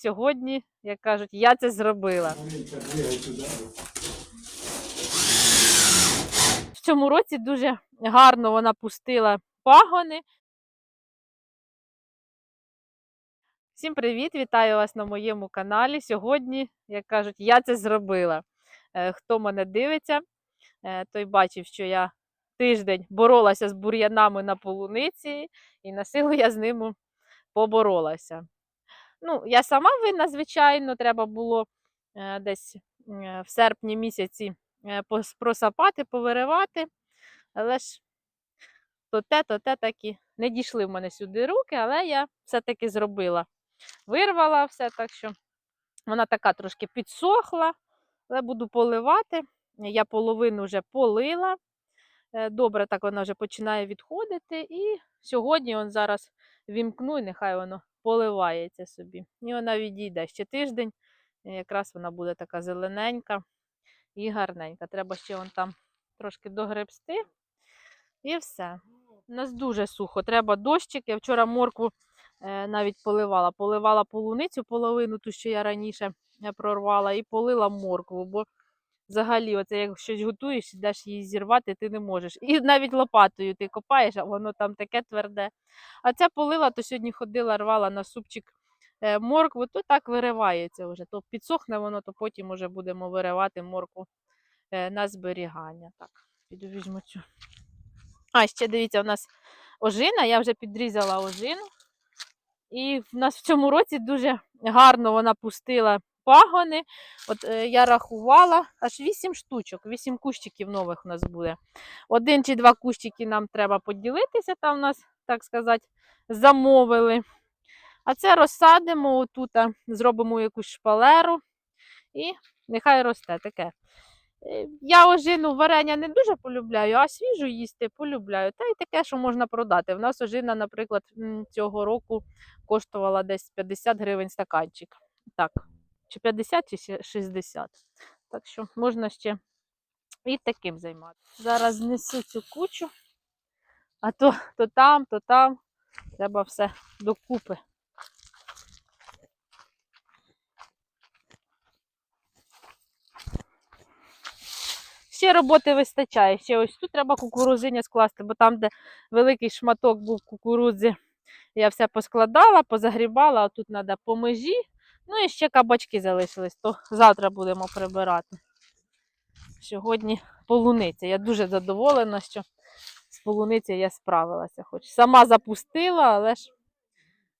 Сьогодні, як кажуть, я це зробила. В цьому році дуже гарно вона пустила пагони. Всім привіт! Вітаю вас на моєму каналі. Сьогодні, як кажуть, я це зробила. Е, Хто мене дивиться, е, той бачив, що я тиждень боролася з бур'янами на полуниці, і на силу я з ними поборолася. Ну, я сама винна, звичайно, треба було е, десь е, в серпні місяці е, просапати, повиривати, але ж то те, то те таки не дійшли в мене сюди руки, але я все-таки зробила. Вирвала все, так що вона така трошки підсохла, але буду поливати. Я половину вже полила. Добре, так вона вже починає відходити. І сьогодні он зараз вімкну, і нехай воно поливається собі. І вона відійде ще тиждень. і Якраз вона буде така зелененька і гарненька. Треба ще вон там трошки догребсти. І все. У нас дуже сухо. Треба дощик. Я вчора моркву е, навіть поливала. Поливала полуницю половину, ту, що я раніше е, прорвала, і полила моркву. Бо взагалі, оце як щось готуєш, ідеш її зірвати, ти не можеш. І навіть лопатою ти копаєш, а воно там таке тверде. А ця полила, то сьогодні ходила, рвала на супчик е, моркву, то так виривається вже. То підсохне воно, то потім вже будемо виривати моркву е, на зберігання. Так, піду цю. А, ще дивіться, у нас ожина, я вже підрізала ожину. І в нас в цьому році дуже гарно вона пустила пагони. От е, я рахувала аж 8 штучок, 8 кущиків нових у нас буде. Один чи два кущики нам треба поділитися, там у нас, так сказати, замовили. А це розсадимо отут, зробимо якусь шпалеру і нехай росте таке. Е, Я ожину варення не дуже полюбляю, а свіжу їсти полюбляю. Та й таке, що можна продати. У нас ожина, наприклад, цього року коштувала десь 50 гривень стаканчик. Так, чи 50, чи 60. Так що можна ще і таким займатися. Зараз знесу цю кучу, а то, то там, то там. Треба все докупи. Ще роботи вистачає. Ще ось тут треба кукурузиня скласти, бо там, де великий шматок був кукурудзи, я все поскладала, позагрібала, а тут треба по межі. Ну і ще кабачки залишились, то завтра будемо прибирати. Сьогодні полуниця. Я дуже задоволена, що з полуницею я справилася. Хоч сама запустила, але ж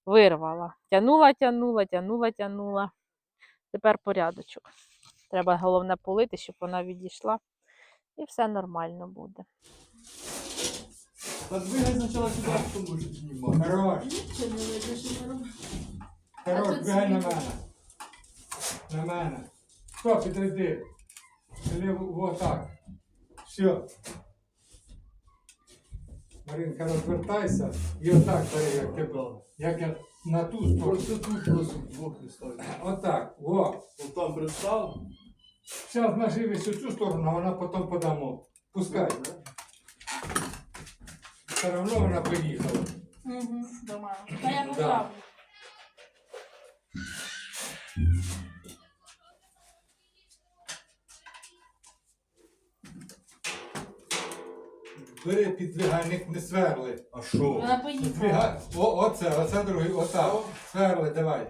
вирвала. Тянула, тянула, тянула, тянула. Тепер порядочок. Треба головне полити, щоб вона відійшла. І все нормально буде. Подвигай сначала сюда, потом будешь снимать. Нічого не видно, що робимо. Хорош, бігай на мене. На мене. Стоп, підійди. Іди в- отак. Все. Маринка, розвертайся і отак бери, як тебе. Як я на ту сторону. Просто тут просто блок не ставить. Отак. Во. Вот там пристав. Зараз наживись у цю сторону, а вона потім подамо. Пускай. Все одно вона поїхала. Угу, думаю. Та я Да. поправлю. Бери підвигальник, не сверли. А що? Вона поїхала. О, оце, оце другий, отак. Сверли, давай.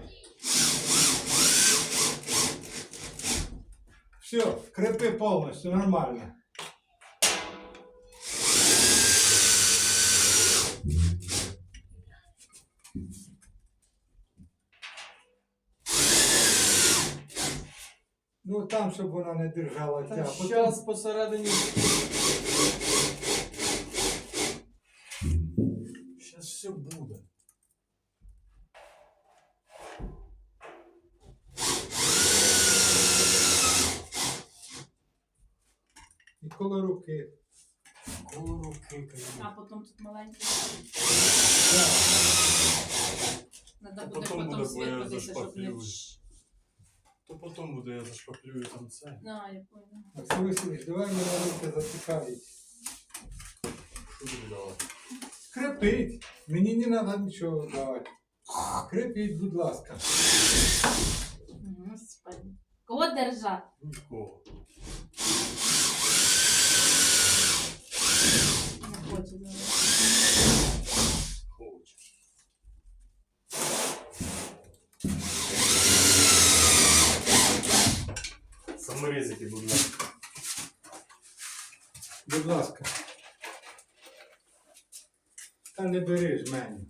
Все, крепи повністю, нормально. Ну там, щоб вона не держала тя. Зараз посередині. Зараз все буде. І коло руки. Коло руки, А конечно. потім тут маленький. Да. Надо А буде потім потім світ подивитися, щоб не... То потім буде я зашпаклюю там це. Да, я поняла. Максим Васильович, давай мене руки зацікавить. Що тобі давати? Крепить. Мені не треба нічого давати. Крепіть, будь ласка. Господи. Кого держать? Нікого. Не хочу зараз. Хоче. Саморізики, будь ласка. Будь ласка. Та не бери ж мене.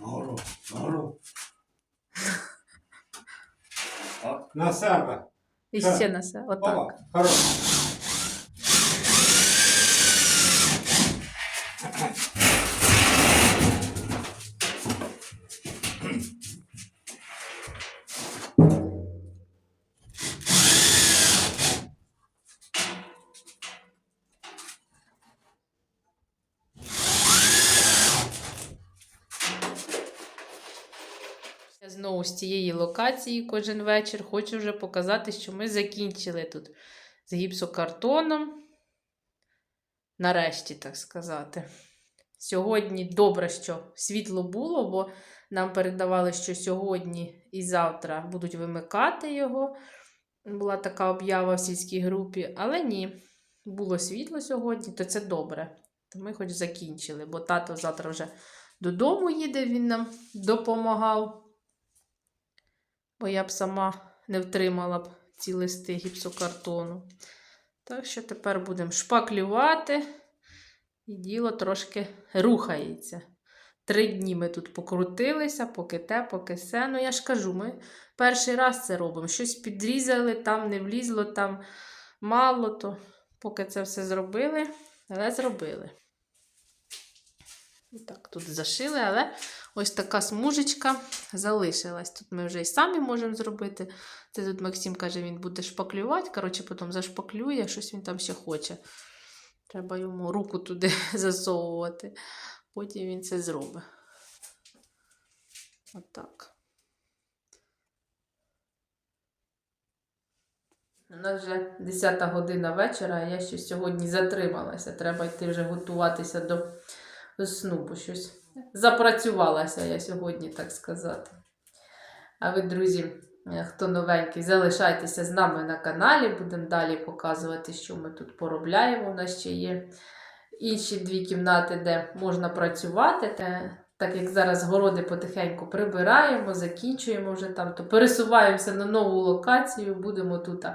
Нагору. А, На себе. І Так. ще на все. Отак. Опа, хорош. Знову з цієї локації кожен вечір хочу вже показати, що ми закінчили тут з гіпсокартоном. Нарешті, так сказати. Сьогодні добре, що світло було, бо нам передавали, що сьогодні і завтра будуть вимикати його. Була така об'ява в сільській групі, але ні, було світло сьогодні, то це добре. Ми хоч закінчили, бо тато завтра вже додому їде, він нам допомагав. Бо я б сама не втримала б ці листи гіпсокартону. Так що тепер будемо шпаклювати, і діло трошки рухається. Три дні ми тут покрутилися, поки те, поки все. Ну, я ж кажу, ми перший раз це робимо. Щось підрізали, там не влізло, там мало, то поки це все зробили, але зробили. І Так, тут зашили, але ось така смужечка залишилась. Тут ми вже і самі можемо зробити. Це тут Максим каже, він буде шпаклювати. Коротше, потім зашпаклює, щось він там ще хоче. Треба йому руку туди засовувати. Потім він це зробить. Отак. У нас вже 10 година вечора, а я ще сьогодні затрималася. Треба йти вже готуватися до, до сну, бо щось запрацювалася я сьогодні, так сказати. А ви, друзі, е, хто новенький, залишайтеся з нами на каналі. Будемо далі показувати, що ми тут поробляємо. У нас ще є інші дві кімнати, де можна працювати. Так як зараз городи потихеньку прибираємо, закінчуємо вже там, то пересуваємося на нову локацію, будемо тут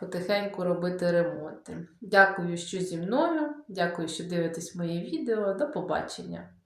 потихеньку робити ремонти. Дякую, що зі мною. Дякую, що дивитесь моє відео. До побачення!